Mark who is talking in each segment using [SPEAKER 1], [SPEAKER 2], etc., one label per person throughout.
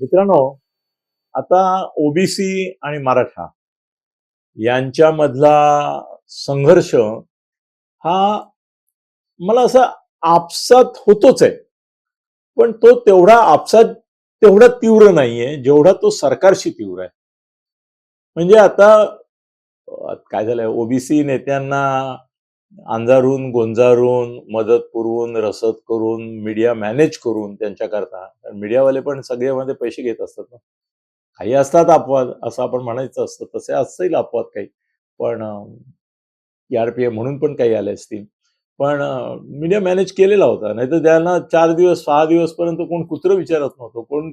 [SPEAKER 1] मित्रांनो आता ओबीसी आणि मराठा यांच्यामधला संघर्ष हा मला असा आपसात होतोच आहे. पण तो तेवढा आपसात तेवढा तीव्र नाहीये जेवढा तो सरकारशी तीव्र आहे. म्हणजे आता काय झालंय ओबीसी नेत्यांना अंजारून गोंजारून मदत पुरवून रसद करून मीडिया मॅनेज करून त्यांच्याकरता. कारण मीडियावाले पण सगळ्यामध्ये पैसे घेत असतात ना. काही असतात अपवाद असं आपण म्हणायचं असतं तसे असतील अपवाद काही. पण पी म्हणून पण काही आले असतील. पण मीडिया मॅनेज केलेला होता. नाहीतर त्यांना चार दिवस सहा दिवसपर्यंत कोण कुत्र विचारत नव्हतं. कोण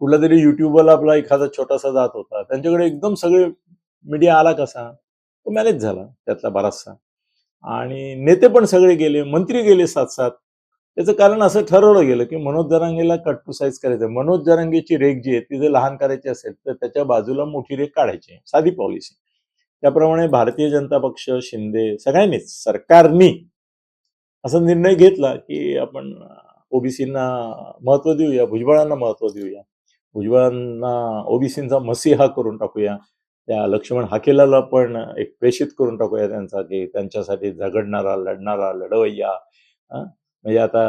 [SPEAKER 1] कुठला तरी युट्यूबला आपला एखादा छोटासा जात होता. त्यांच्याकडे एकदम सगळे मीडिया आला कसा? तो मॅनेज झाला त्यातला बराचसा. आणि नेते पण सगळे गेले मंत्री गेले सात सात त्याचं कारण असं ठरवलं गेलं की मनोज जरांगेला कटपुसाईज करायचं. मनोज जरांगेची रेख जी आहे ती जर लहान करायची असेल तर त्याच्या बाजूला मोठी रेख काढायची साधी पॉलिसी त्याप्रमाणे भारतीय जनता पक्ष शिंदे सगळ्यांनीच सरकारनी असा निर्णय घेतला की आपण ओबीसींना महत्त्व देऊया भुजबळांना महत्त्व देऊया. भुजबळांना ओबीसींचा मसीहा करून टाकूया. त्या लक्ष्मण हाकेलाला पण एक प्रेषित करून टाकूया त्यांचा की त्यांच्यासाठी झगडणारा लढणारा लढवय्या? म्हणजे आता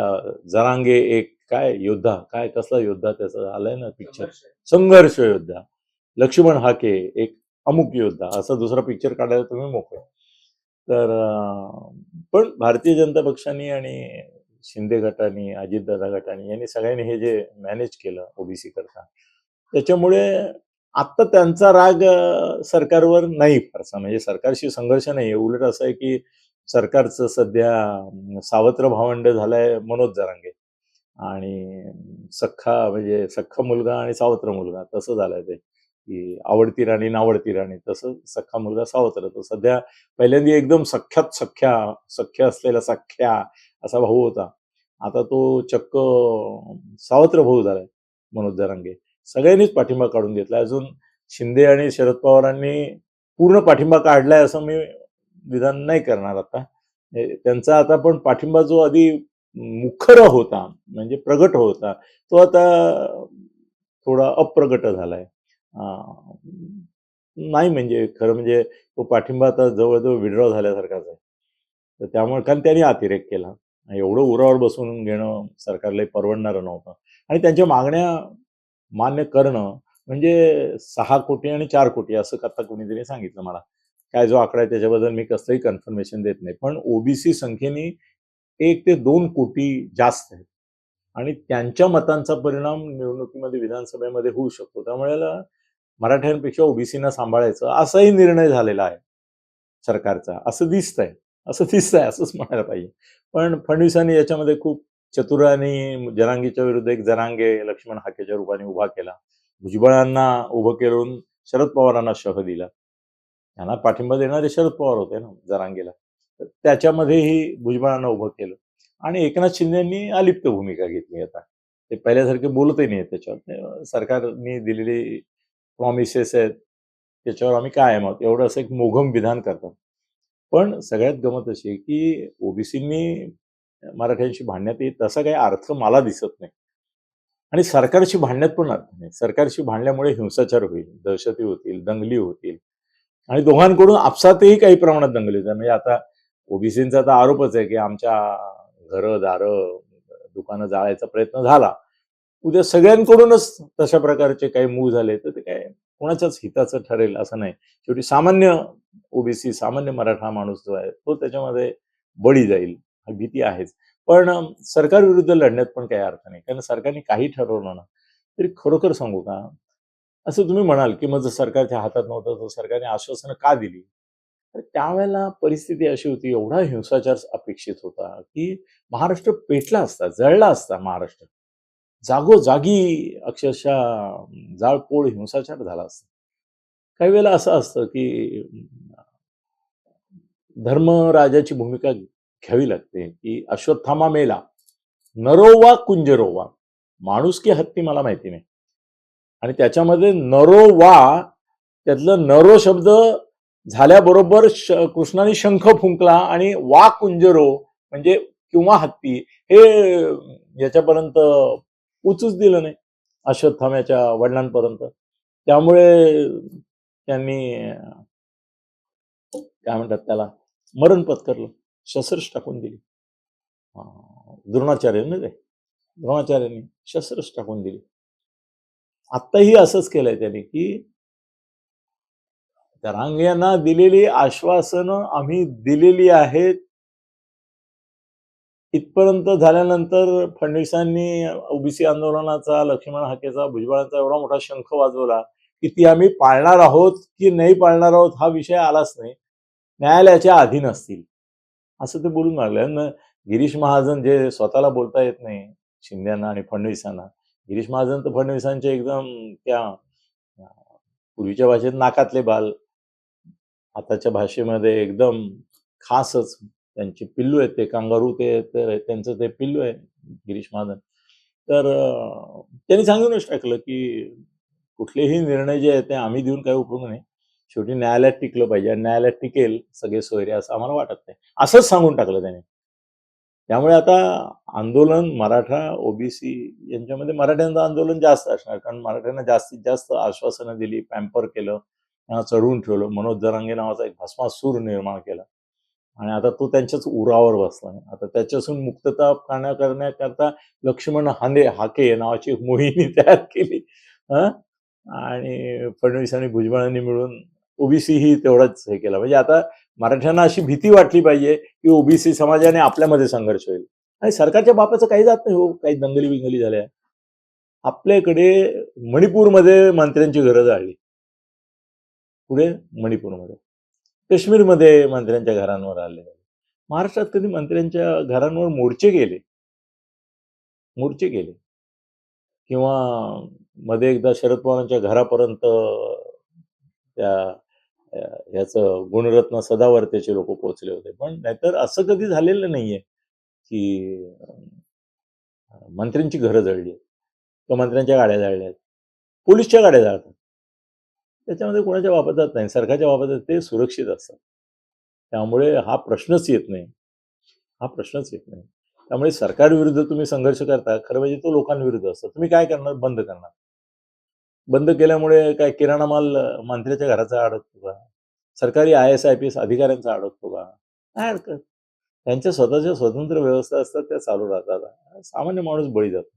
[SPEAKER 1] जरांगे एक काय योद्धा काय कसला योद्धा त्याचं आलंय ना पिक्चर संघर्ष. योद्धा. लक्ष्मण हाके एक अमुक योद्धा. असा दुसरा पिक्चर काढायला तुम्ही मोकळे. तर पण भारतीय जनता पक्षाने आणि शिंदे गटाने अजितदादा गटाने यांनी सगळ्यांनी हे जे मॅनेज केलं ओबीसी करता त्याच्यामुळे आत्ता त्यांचा राग सरकारवर नाही फारसा. म्हणजे सरकारशी संघर्ष नाही उलट असं आहे की सरकारचं सध्या सावत्र भावंड झालंय मनोज जरांगे. आणि सख्खा म्हणजे सख्खा मुलगा आणि सावत्र मुलगा. तसं झालंय ते. की आवडती राणी नावडती राणी. तसं सख्खा मुलगा सावत्र. तो सध्या पहिल्यांदा एकदम सख्यात सख्या सख्या असलेला सख्या असा भाऊ होता. आता तो चक्क सावत्र भाऊ झालाय मनोज जरांगे. सगळ्यांनीच पाठिंबा काढून घेतला. अजून शिंदे आणि शरद पवारांनी पूर्ण पाठिंबा काढलाय असं मी विधान नाही करणार आता. त्यांचा आता पण पाठिंबा जो आधी मुखर होता म्हणजे प्रगट होता तो आता थोडा अप्रगट झालाय. नाही म्हणजे खरं म्हणजे तो पाठिंबा आता जवळजवळ विड्रॉ झाल्यासारखाच आहे. तर त्यामुळे कारण त्यांनी अतिरेक केला. एवढं उरावर बसून घेणं सरकारला परवडणारं नव्हतं. आणि त्यांच्या मागण्या मान्य करणं म्हणजे सहा कोटी आणि चार कोटी असं आता कोणीतरी सांगितलं मला. काय जो आकडा आहे त्याच्याबद्दल मी कसंही कन्फर्मेशन देत नाही. पण ओबीसी संख्येने एक ते दोन कोटी जास्त आहेत. आणि त्यांच्या मतांचा परिणाम निवडणुकीमध्ये विधानसभेमध्ये होऊ शकतो. त्यामुळे मराठ्यांपेक्षा ओबीसीना सांभाळायचं असाही निर्णय झालेला आहे सरकारचा. असं दिसतंय. असं दिसतंय असंच म्हणायला पाहिजे. पण फडणवीसांनी याच्यामध्ये खूप चतुरांनी जनांगीच्या विरुद्ध एक जरांगे लक्ष्मण हाकेच्या रूपाने उभा केला. भुजबळांना उभं करून शरद पवारांना शह दिला. त्यांना पाठिंबा देणारे शरद पवार होते ना जरांगेला तर त्याच्यामध्येही भुजबळांना उभं केलं. आणि एकनाथ शिंदेनी अलिप्त भूमिका घेतली आता. ते पहिल्यासारखे बोलतही नाही त्याच्यावर. सरकारनी सरकारने दिलेली प्रॉमिसेस आहेत. त्याच्यावर आम्ही काय आहोत. एवढं असं एक मोघम विधान करतात. पण सगळ्यात गमत अशी आहे की ओबीसींनी मराठ्यांशी भांडण्यात येईल तसा काही अर्थ मला दिसत नाही. आणि सरकारशी भांडण्यात पण अर्थ नाही. सरकारशी भांडल्यामुळे हिंसाचार होईल दहशती होतील दंगली होतील. आणि दोघांकडून आपसातही काही प्रमाणात दंगली होतात. म्हणजे आता ओबीसींचा तर आरोपच आहे की आमच्या घरं दारं दुकानं जाळायचा प्रयत्न झाला. उद्या सगळ्यांकडूनच तशा प्रकारचे काही मूव झाले तर ते काय कोणाच्याच हिताचं ठरेल असं नाही. शेवटी सामान्य ओबीसी सामान्य मराठा माणूस जो आहे तो त्याच्यामध्ये बळी जाईल. भीती आहेच. पण सरकार सरकारविरुद्ध लढण्यात पण काही अर्थ नाही. कारण सरकारने काही ठरवलं ना तरी खरोखर सांगू का? असं तुम्ही म्हणाल की मग जर सरकारच्या हातात नव्हतं तर सरकारने आश्वासनं का दिली? तर त्यावेळेला परिस्थिती अशी होती एवढा हिंसाचार अपेक्षित होता की महाराष्ट्र पेटला असता जळला असता महाराष्ट्र. जागोजागी अक्षरशः जाळपोळ हिंसाचार झाला असता. काही वेळेला असं असतं की धर्मराजाची भूमिका घ्यावी लागते की अश्वत्थामा मेला. नरोवा कुंजरोवा. माणूस की हत्ती मला माहिती नाही. आणि त्याच्यामध्ये नरोवा त्यातलं नरो शब्द झाल्याबरोबर श- कृष्णाने शंख फुंकला आणि वा कुंजरो म्हणजे किंवा हत्ती हे याच्यापर्यंत उचूच दिलं नाही. अश्वत्थाम्याच्या वडिलांपर्यंत. त्यामुळे त्यांनी काय म्हणतात त्याला मरण पत्करलं. शस्त्रच टाकून दिली. द्रोणाचार्यांनी रे द्रोणाचार्यांनी शस्त्रच टाकून दिली. आत्ताही असंच केलंय त्यांनी की त्या दिलेली आश्वासनं आम्ही दिलेली आहेत. इथपर्यंत झाल्यानंतर फडणवीसांनी ओबीसी आंदोलनाचा लक्ष्मण हाकेचा भुजबळांचा एवढा मोठा शंख वाजवला की ती आम्ही पाळणार आहोत की नाही पाळणार आहोत हा विषय आलाच नाही. न्यायालयाच्या अधीन असतील असं ते बोलून लागले. गिरीश महाजन जे स्वतःला बोलता येत नाही शिंद्यांना आणि फडणवीसांना गिरीश महाजन तर फडणवीसांचे एकदम त्या पूर्वीच्या भाषेत नाकातले बाल आताच्या भाषेमध्ये एकदम खासच त्यांचे पिल्लू आहेत ते कांगारू ते तर त्यांचं ते पिल्लू आहे गिरीश महाजन. तर त्यांनी सांगूनच टाकलं की कुठलेही निर्णय जे आहेत ते आम्ही देऊन काही उपयोग नाही. शेवटी न्यायालयात टिकलं पाहिजे. आणि न्यायालयात टिकेल सगळे सोयरे असं आम्हाला वाटत नाही. असंच सांगून टाकलं त्याने. त्यामुळे आता आंदोलन मराठा ओबीसी यांच्यामध्ये मराठ्यांचं आंदोलन जास्त असणार. कारण मराठ्यांना जास्तीत जास्त आश्वासनं दिली पॅम्पर केलं त्यांना चढवून ठेवलं. मनोज जरांगे नावाचा एक भस्मासूर निर्माण केला. आणि आता तो त्यांच्याच उरावर बसला. आता त्याच्यासून मुक्तता करण्या करण्याकरता लक्ष्मण हांदे हाके नावाची एक मोहिनी तयार केली. आणि फडणवीस आणि भुजबळांनी मिळून ओबीसी ही तेवढाच हे केला. म्हणजे आता मराठ्यांना अशी भीती वाटली पाहिजे की ओबीसी समाजाने आपल्यामध्ये संघर्ष होईल. आणि सरकारच्या बापाचं काही जात नाही हो काही दंगली बिंगली झाल्या. आपल्याकडे मणिपूरमध्ये मंत्र्यांची गरज आली पुढे मणिपूरमध्ये. काश्मीरमध्ये मंत्र्यांच्या घरांवर आले. महाराष्ट्रात कधी मंत्र्यांच्या घरांवर मोर्चे गेले? मोर्चे गेले. किंवा मध्ये एकदा शरद पवारांच्या घरापर्यंत त्या याचं गुणरत्न सदावर्तेचे लोक पोहोचले होते. पण नाहीतर असं कधी झालेलं नाहीये की मंत्र्यांची घरं जळली आहेत किंवा मंत्र्यांच्या गाड्या जळल्या आहेत. पोलीसच्या गाड्या जाळतात. त्याच्यामध्ये कोणाच्या बाबत जात नाही. सरकारच्या बाबत ते सुरक्षित असतात. त्यामुळे हा प्रश्नच येत नाही. हा प्रश्नच येत नाही. त्यामुळे सरकारविरुद्ध तुम्ही संघर्ष करता. खरं म्हणजे तो लोकांविरुद्ध असतो. तुम्ही काय करणार? बंद करणार. बंद केल्यामुळे काय किराणा माल मंत्र्याच्या घराचा अडकतो का? सरकारी I S I P S अधिकाऱ्यांचा अडकतो का? नाही अडकत त्यांच्या स्वतःच्या स्वतंत्र व्यवस्था असतात त्या चालू राहतात. सामान्य माणूस बळी जातो.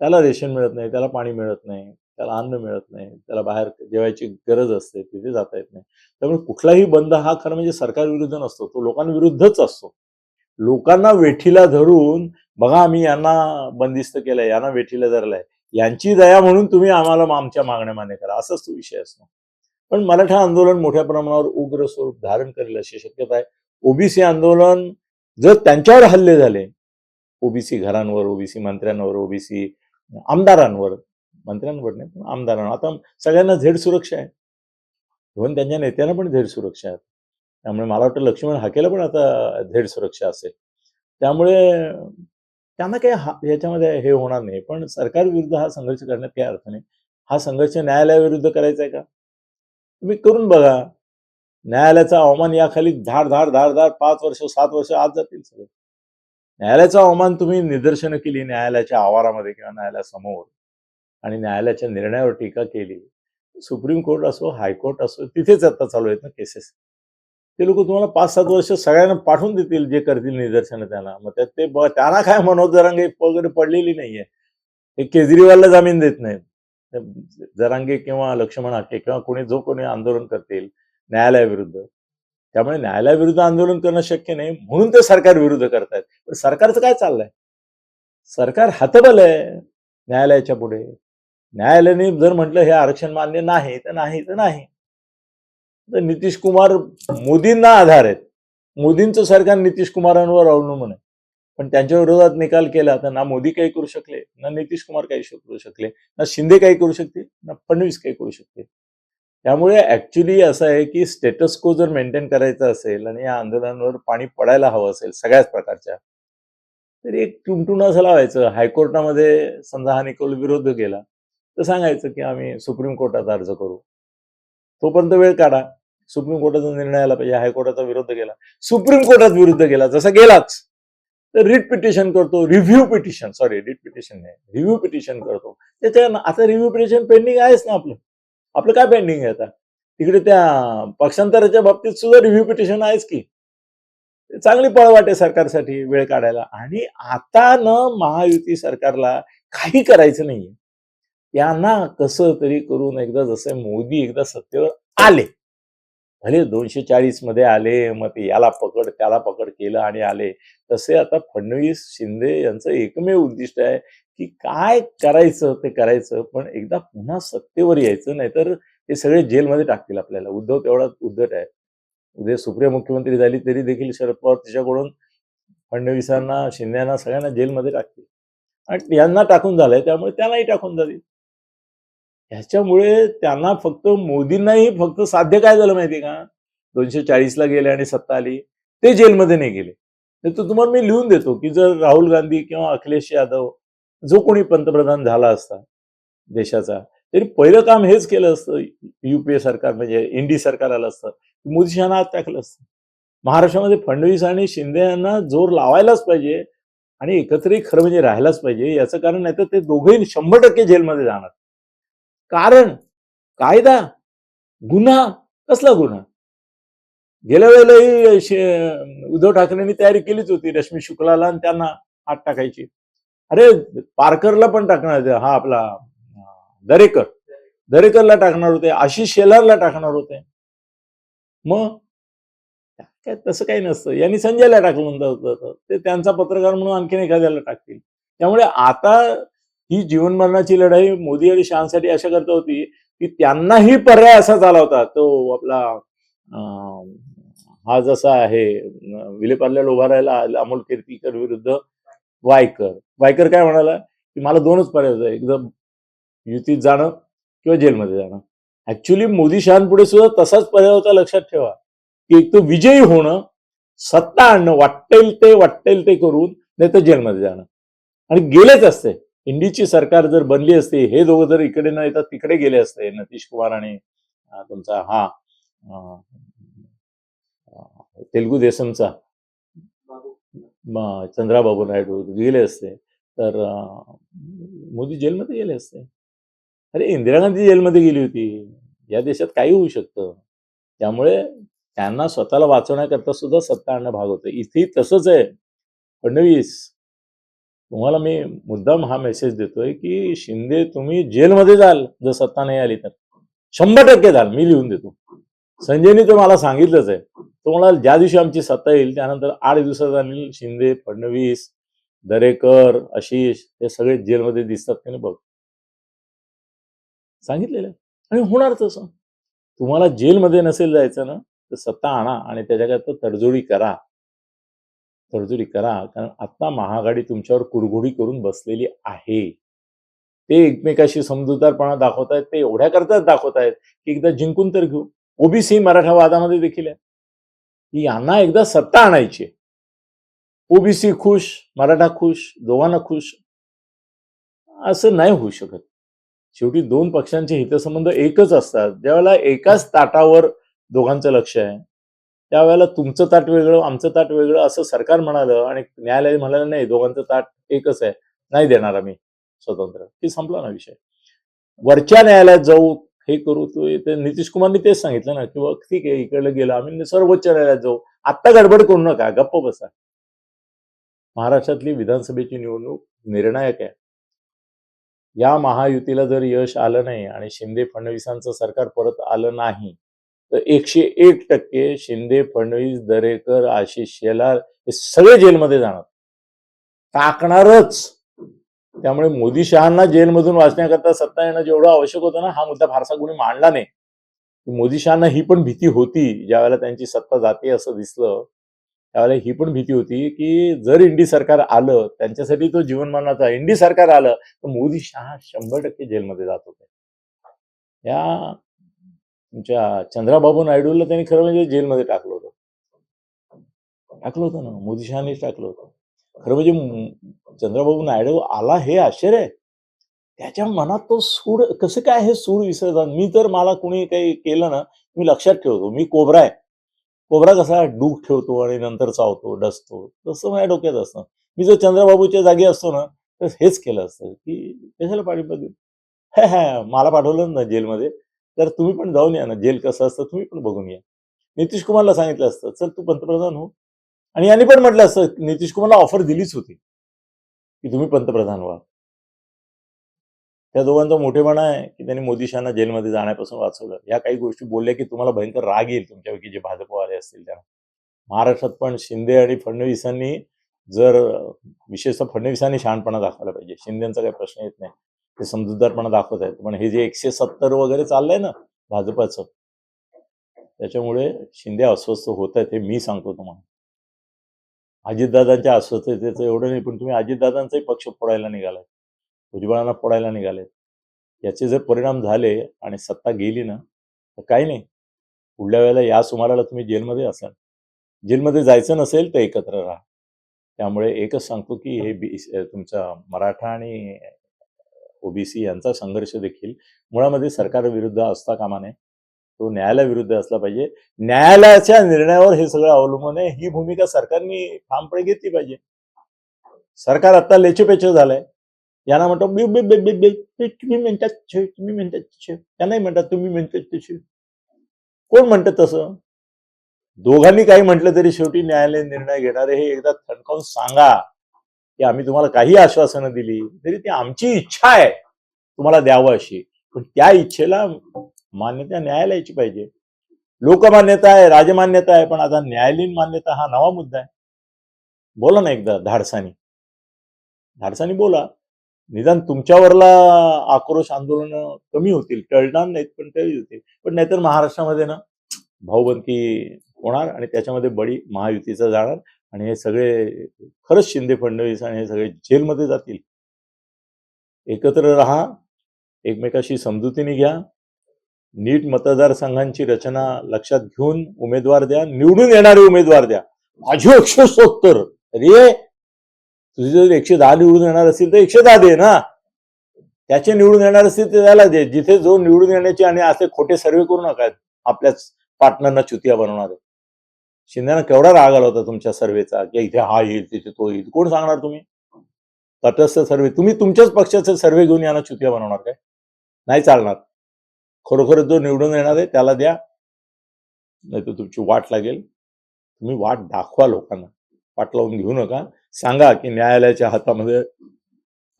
[SPEAKER 1] त्याला रेशन मिळत नाही त्याला पाणी मिळत नाही त्याला अन्न मिळत नाही त्याला बाहेर जेवायची गरज असते तिथे जाता येत नाही. त्यामुळे कुठलाही बंद हा खरं म्हणजे सरकारविरुद्ध नसतो तो लोकांविरुद्धच असतो. लोकांना वेठीला धरून बघा आम्ही यांना बंदिस्त केलंय यांना वेठीला धरलंय. यांची दया म्हणून तुम्ही आम्हाला आमच्या मागण्या मान्य करा. असाच तो विषय असतो. पण मराठा आंदोलन मोठ्या प्रमाणावर उग्र स्वरूप धारण करेल अशी शक्यता आहे. ओबीसी आंदोलन जर त्यांच्यावर हल्ले झाले ओबीसी घरांवर ओबीसी मंत्र्यांवर ओबीसी आमदारांवर मंत्र्यांवर नाही पण आमदारांवर. आता सगळ्यांना झेड सुरक्षा आहे. इव्हन त्यांच्या नेत्यांना पण झेड सुरक्षा आहे. त्यामुळे मला वाटतं लक्ष्मण हाकेला पण आता झेड सुरक्षा असेल. त्यामुळे त्यांना काही हा याच्यामध्ये हे होणार नाही. पण सरकारविरुद्ध हा संघर्ष करण्यात काही अर्थ नाही. हा संघर्ष न्यायालयाविरुद्ध करायचा आहे का? तुम्ही करून बघा. न्यायालयाचा अवमान याखाली धाड धाड धाड धाड पाच वर्ष सात वर्ष आज जातील सगळे. न्यायालयाचा अवमान तुम्ही निदर्शनं केली न्यायालयाच्या आवारामध्ये किंवा न्यायालयासमोर आणि न्यायालयाच्या निर्णयावर टीका केली. सुप्रीम कोर्ट असो हायकोर्ट असो तिथेच आता चालू आहेत ना केसेस. ते लोक तुम्हाला पाच सात वर्ष सगळ्यांना पाठवून देतील जे करतील निदर्शनं त्यांना. मग त्यात ते त्यांना काय मनोज जरांगे वगैरे पडलेली नाहीये. हे केजरीवालला जामीन देत नाहीत. जरांगे किंवा लक्ष्मण हाके किंवा कोणी जो कोणी आंदोलन करतील न्यायालयाविरुद्ध. त्यामुळे न्यायालयाविरुद्ध आंदोलन करणं शक्य नाही म्हणून ते सरकार विरुद्ध करतायत. पण सरकारचं काय चाललंय? सरकार हातबल आहे न्यायालयाच्या पुढे. न्यायालयाने जर म्हटलं हे आरक्षण मान्य नाही तर नाही तर नाही. तर नितीश कुमार मोदींना आधार आहेत. मोदींचं सरकार नितीश कुमारांवर अवलंबून आहे. पण त्यांच्या विरोधात निकाल केला तर ना मोदी काही करू शकले ना नितीश कुमार काही करू शकले ना शिंदे काही करू शकते ना फडणवीस काही करू शकते त्यामुळे ऍक्च्युली असं आहे की स्टेटस को जर मेंटेन करायचं असेल आणि या आंदोलनावर पाणी पडायला हवं असेल सगळ्याच प्रकारच्या तर एक टुमटुण असं लावायचं. हायकोर्टामध्ये समजा हा निकोल विरोध गेला तर सांगायचं की आम्ही सुप्रीम कोर्टात अर्ज करू. तोपर्यंत वेळ काढा. सुप्रीम कोर्टाचा निर्णय आला पाहिजे. हायकोर्टाचा विरोध गेला. सुप्रीम कोर्टात विरुद्ध गेला. जसा गेलाच. तर रिट पिटिशन करतो. Review petition sorry writ petition नाही. रिव्ह्यू पिटिशन करतो. त्याच्या आता रिव्ह्यू पिटिशन पेंडिंग आहेच ना आपलं. आपलं काय पेंडिंग आहे आता? तिकडे त्या पक्षांतराच्या बाबतीत सुद्धा रिव्ह्यू पिटिशन आहेच की. चांगली पळवाट आहे सरकारसाठी वेळ काढायला. आणि आता न महायुती सरकारला काही करायचं नाहीये. त्यांना कसं तरी करून एकदा जसे मोदी एकदा सत्तेवर आले भले दोनशे चाळीसमध्ये आले मग ते याला पकड त्याला पकड केलं आणि आले तसे आता फडणवीस शिंदे यांचं एकमेव उद्दिष्ट आहे की काय करायचं ते करायचं पण एकदा पुन्हा सत्तेवर यायचं नाहीतर ते सगळे जेलमध्ये टाकतील आपल्याला. उद्धव तेवढा उद्धट आहे. उद्या सुप्रिया मुख्यमंत्री झाली तरी देखील शरद पवार तिच्याकडून फडणवीसांना शिंद्यांना सगळ्यांना जेलमध्ये टाकतील. आणि यांना टाकून झालंय त्यामुळे त्यांनाही टाकून जातील ह्याच्यामुळे त्यांना फक्त मोदींनाही फक्त साध्य काय झालं माहितीये का? दोनशे चाळीसला गेले आणि सत्ता आली ते जेलमध्ये नाही गेले. तर तुम्हाला मी लिहून देतो की जर राहुल गांधी किंवा अखिलेश यादव जो कोणी पंतप्रधान झाला असता देशाचा तरी पहिलं काम हेच केलं असतं. युपीए सरकार म्हणजे इंडी सरकार आलं असतं. मोदी शहाना आत टाकलं असतं. महाराष्ट्रामध्ये फडणवीस आणि शिंदे यांना जोर लावायलाच पाहिजे आणि एकत्रही खरं म्हणजे राहायलाच पाहिजे याचं कारण नाही तर ते दोघेही शंभर टक्के जेलमध्ये जाणार. कारण कायदा गुन्हा कसला गुन्हा? गेल्या वेळेलाही उद्धव ठाकरेंनी तयारी केलीच होती रश्मी शुक्लाला आणि त्यांना हात टाकायची. अरे पारकरला पण टाकणार हा आपला दरेकर. दरेकरला टाकणार होते आशिष शेलारला टाकणार होते. मग काय तसं काही नसतं. यांनी संजयला टाकलं होतं ते त्यांचा पत्रकार म्हणून आणखीन एखाद्याला टाकतील. त्यामुळे आता ही जीवन मरणाची लढाई मोदी आणि शहासाठी अशा करता होती की त्यांनाही पर्याय असा झाला होता. तो आपला हा जसा आहे अं, विलेपार्ल्याला उभा राहिला अमोल कीर्तीकर विरुद्ध वायकर. वायकर काय म्हणाला? की मला दोनच पर्याय होता. एकदम युतीत जाणं किंवा जेलमध्ये जाणं. ऍक्च्युली मोदी शहांपुढे सुद्धा तसाच पर्याय होता लक्षात ठेवा. की एक तर विजयी होणं सत्ता आणणं वाटेल ते वाटेल ते करून नाही तर जेलमध्ये जाणं. आणि गेलेच असते. इंडीची सरकार जर बनली असती हे दोघं जर इकडे न येतात तिकडे गेले असते नितीश कुमार आणि तुमचा हा तेलगू देसमचा चंद्राबाबू नायडू गेले असते तर मोदी जेलमध्ये गेले असते. अरे इंदिरा गांधी जेलमध्ये गेली होती. या देशात काही होऊ शकतं. त्यामुळे त्यांना स्वतःला वाचवण्याकरता सुद्धा सत्ता आणणं भाग होतं. इथे तसंच आहे. फडणवीस तुम्हाला मी मुद्दाम हा मेसेज देतोय की शिंदे तुम्ही जेलमध्ये जाल जर सत्ता नाही आली तर. शंभर टक्के जाल मी लिहून देतो. संजयनी तुम्हाला सांगितलंच आहे. तो म्हणाल ज्या दिवशी आमची सत्ता येईल त्यानंतर आठ दिवसात अनिल शिंदे फडणवीस दरेकर आशिष हे सगळे जेलमध्ये दिसतात की नाही बघ. सांगितलेलं आणि होणार तसं. तुम्हाला जेलमध्ये नसेल जायचं ना तर सत्ता आणा आणि त्याच्याकरता तडजोडी करा. तडजोडी करा कारण आता महागाडी तुमच्यावर कुरघोडी करून बसलेली आहे. ते एकमेकाशी समजूतदारपणा दाखवतायत ते एवढ्या करताच दाखवतायत की एकदा जिंकून तर घेऊ. ओबीसी मराठा वादामध्ये देखील आहे. की यांना एकदा सत्ता आणायची ओबीसी खुश मराठा खुश दोघांना खुश असं नाही होऊ शकत. शेवटी दोन पक्षांचे हितसंबंध एकच असतात. ज्यावेळेला एकाच ताटावर दोघांचं लक्ष आहे. त्यावेळेला तुमचं ताट वेगळं आमचं ताट वेगळं असं सरकार म्हणालं आणि न्यायालय म्हणालं नाही दोघांचं ताट एकच आहे. नाही देणार आम्ही स्वतंत्र. की संपला ना विषय. वरच्या न्यायालयात जाऊ हे करू तो ते नितीश कुमारनी तेच सांगितलं ना की ठीक आहे इकडलं गेलं आम्ही सर्वोच्च न्यायालयात जाऊ. आत्ता गडबड करू नका गप्प बसा. महाराष्ट्रातली विधानसभेची निवडणूक निर्णायक आहे. या महायुतीला जर यश आलं नाही आणि शिंदे फडणवीसांचं सरकार परत आलं नाही तर एकशे एक टक्के शिंदे फडणवीस दरेकर आशिष शेलार हे सगळे जेलमध्ये जाणार. टाकणारच. त्यामुळे मोदी शहांना जेलमधून वाचण्याकरता सत्ता येणं जेवढं आवश्यक होतं ना हा मुद्दा फारसा कोणी मांडला नाही. मोदी शहांना ही पण भीती होती ज्यावेळेला त्यांची सत्ता जाते असं दिसलं त्यावेळेला ही पण भीती होती की जर इंडी सरकार आलं त्यांच्यासाठी तो जीवनमानाचा इंडी सरकार आलं तर मोदी शहा शंभर टक्के जेलमध्ये जात होते. या तुमच्या चंद्राबाबू नायडूला त्यांनी खरं म्हणजे जेलमध्ये टाकलं होतं. टाकलं होतं ना. मोदी टाकलं होतं. खरं म्हणजे चंद्राबाबू नायडू आला हे आश्चर्य आहे. त्याच्या मनात तो सूड कसं काय हे सूड विसरतात? मी तर मला कुणी काही केलं ना मी लक्षात ठेवतो. मी कोबरा आहे. कोबरा कसा डूक ठेवतो आणि नंतर चावतो डसतो. तसं माझ्या डोक्यात असतं. मी जर चंद्रबाबूच्या जागी असतो ना तर हेच केलं असतं की कशाला पाठिंबा देऊ? मला पाठवलं ना जेलमध्ये. तर तुम्ही पण जाऊन या ना. जेल कसं असतं तुम्ही पण बघून या. नितीश कुमारला सांगितलं असतं चल तू पंतप्रधान हो. आणि यांनी पण म्हटलं असतं नितीश कुमारला ऑफर दिलीच होती की तुम्ही पंतप्रधान व्हा. त्या दोघांचा मोठेपणा आहे की त्यांनी मोदी शहाना जेलमध्ये जाण्यापासून वाचवलं. या काही गोष्टी बोलल्या की तुम्हाला भयंकर राग येईल तुमच्यापैकी जे भाजपवाले असतील त्यांना. महाराष्ट्रात पण शिंदे आणि फडणवीसांनी जर विशेषतः फडणवीसांनी शहाणपणा दाखवला पाहिजे. शिंदेचा काही प्रश्न येत नाही. ते समजूतदारपणा दाखवत आहेत. पण हे जे एकशे सत्तर वगैरे चाललंय ना भाजपाचं त्याच्यामुळे शिंदे अस्वस्थ होत आहेत हे मी सांगतो तुम्हाला. अजितदादांच्या अस्वस्थतेचं एवढं नाही पण तुम्ही अजितदादांचाही पक्ष फोडायला निघालाय. भुजबळांना फोडायला निघालेत. याचे जर परिणाम झाले आणि सत्ता गेली ना तर काही नाही. पुढल्या वेळेला या सुमाराला तुम्ही जेलमध्ये असाल. जेलमध्ये जायचं नसेल तर एकत्र राहा. त्यामुळे एकच सांगतो की हे बी तुमचा मराठा आणि ओबीसी यांचा संघर्ष देखील मुळामध्ये सरकारविरुद्ध असता कामा नये. तो न्यायालयाविरुद्ध असला पाहिजे. न्यायालयाच्या निर्णयावर हे सगळं अवलंबून आहे. ही भूमिका सरकारने ठामपणे घेतली पाहिजे. सरकार आता लेचेपेचे झालंय. यांना म्हणतो बी- बी- बी- बी- बी- तुम्ही म्हणतात तुम्ही म्हणतात तसे. त्यांनाही म्हणतात तुम्ही म्हणतात तसे. कोण म्हणतात तसं? दोघांनी काही म्हटलं तरी शेवटी न्यायालय निर्णय घेणारे हे एकदा थणकावून सांगा. की आम्ही तुम्हाला काही आश्वासनं दिली तरी ती आमची इच्छा आहे. तुम्हाला द्यावं अशी. पण त्या इच्छेला मान्यता न्यायालयाची पाहिजे. लोकमान्यता आहे राजमान्यता आहे पण आता न्यायालयीन मान्यता हा नवा मुद्दा आहे. बोला ना एकदा धाडसानी. धाडसानी बोला. निदान तुमच्यावरला आक्रोश आंदोलन कमी होतील टळणार नाहीत पण तरी होतील. पण नाहीतर महाराष्ट्रामध्ये ना भाऊबंदकी होणार आणि त्याच्यामध्ये बळी महायुतीचा जाणार. आणि हे सगळे खरंच शिंदे फडणवीस आणि हे सगळे जेलमध्ये जातील. एकत्र राहा एकमेकाशी समजुतीने घ्या नीट मतदारसंघांची रचना लक्षात घेऊन उमेदवार द्या निवडून येणारे उमेदवार द्या. माझी एकशे सत्तर अरे! तुझी जर एकशे दहा निवडून येणार असतील तर एकशे दहा दे ना. त्याचे निवडून येणार असतील तर त्याला दे. जिथे जो निवडून येण्याचे आणि असे खोटे सर्वे करू नका. आपल्याच पार्टनरना चुतिया बनवणार. आहे शिंदेना केवढा राग आला होता तुमच्या सर्वेचा की इथे हा येईल तिथे तो येईल. कोण सांगणार तुम्ही? तटस्थ सर्वे. तुम्ही तुमच्याच पक्षाचे सर्वे घेऊन यांना चुतिया बनवणार काय? नाही चालणार. खरोखर जो निवडून येणार आहे त्याला द्या. नाही तर तुमची वाट लागेल. तुम्ही वाट दाखवा लोकांना. वाट लावून घेऊ नका. सांगा की न्यायालयाच्या हातामध्ये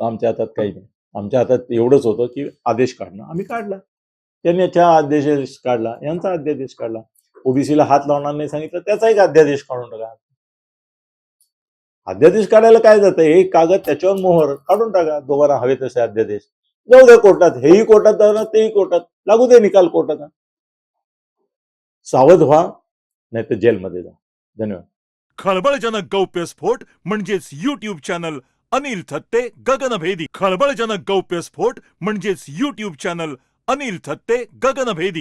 [SPEAKER 1] आमच्या हातात काही नाही. आमच्या हातात एवढंच होतं की आदेश काढणं. आम्ही काढला. त्यांनी याच्या आदेश काढला. यांचा अध्यादेश काढला. ओबीसीला हात लावणार नाही सांगितलं त्याचा एक अध्यादेश काढून टाका. अध्यादेश काढायला काय जातं? एक कागद त्याच्यावर मोहर काढून टाका. दोघांना हवे तसे अध्यादेश. जाऊ द्या कोर्टात. हेही कोर्टात जाणार तेही कोर्टात. लागू दे निकाल कोर्टाचा. सावध व्हा नाही तर जेलमध्ये जा. धन्यवाद.
[SPEAKER 2] खळबळजनक गौप्यस्फोट म्हणजेच युट्यूब चॅनल अनिल थत्ते गगनभेदी. खळबळजनक गौप्यस्फोट म्हणजेच युट्यूब चॅनल अनिल थत्ते गगनभेदी.